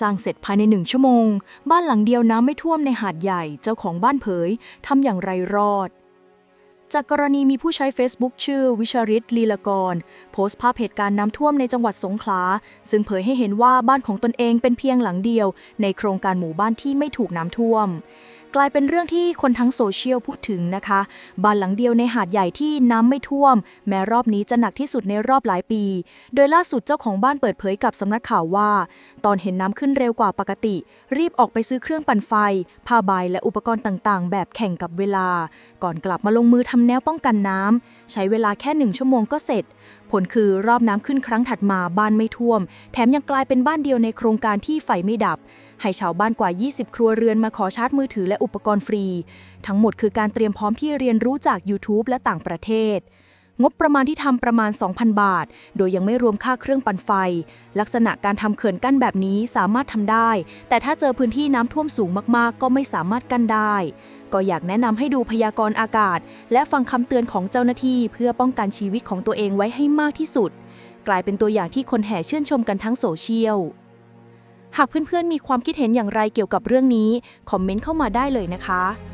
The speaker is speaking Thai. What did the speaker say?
สร้างเสร็จภายในหนึ่งชั่วโมง บ้านหลังเดียวน้ำไม่ท่วมในหาดใหญ่ เจ้าของบ้านเผยทำอย่างไรรอด จากกรณีมีผู้ใช้ Facebook ชื่อวิชริตลีลากร โพสต์ภาพเหตุการณ์น้ำท่วมในจังหวัดสงขลา ซึ่งเผยให้เห็นว่าบ้านของตนเองเป็นเพียงหลังเดียว ในโครงการหมู่บ้านที่ไม่ถูกน้ำท่วม กลายเป็นเรื่องที่คนทั้งโซเชียลพูดถึงนะคะ บ้านหลังเดียวในหาดใหญ่ที่น้ำไม่ท่วม แม้รอบนี้จะหนักที่สุดในรอบหลายปี โดยล่าสุดเจ้าของบ้านเปิดเผยกับสำนักข่าวว่า ตอนเห็นน้ำขึ้นเร็วกว่าปกติ รีบออกไปซื้อเครื่องปั่นไฟผ้าใบและอุปกรณ์ต่างๆ แบบแข่งกับเวลา ก่อนกลับมาลงมือทำำแนวป้องกันน้ำ ใช้เวลาแค่หนึ่งชั่วโมงก็เสร็จ ผลคือรอบน้ำขึ้นครั้งถัดมาบ้านไม่ท่วม แถมยังกลายเป็นบ้านเดียวในโครงการที่ไฟไม่ดับ ให้ชาวบ้านกว่า 20 ครัวเรือนมาขอชาร์จมือถือและอุปกรณ์ฟรี ทั้งหมดคือการเตรียมพร้อมที่เรียนรู้จาก YouTube และต่างประเทศ งบประมาณที่ทำประมาณ 2,000 บาท โดยยังไม่รวมค่าเครื่องปั่นไฟ ลักษณะการทำเขื่อนกั้นแบบนี้สามารถทำได้ แต่ถ้าเจอพื้นที่น้ำท่วมสูงมากๆ ก็ไม่สามารถกั้นได้ ก็อยากแนะนำให้ดูพยากรณ์อากาศ และฟังคำเตือนของเจ้าหน้าที่ เพื่อป้องกันชีวิตของตัวเองไว้ให้มากที่สุด กลายเป็นตัวอย่างที่คนแห่ชื่นชมกันทั้งโซเชียล หากเพื่อนๆมีความคิดเห็นอย่างไรเกี่ยวกับเรื่องนี้ คอมเมนต์เข้ามาได้เลยนะคะ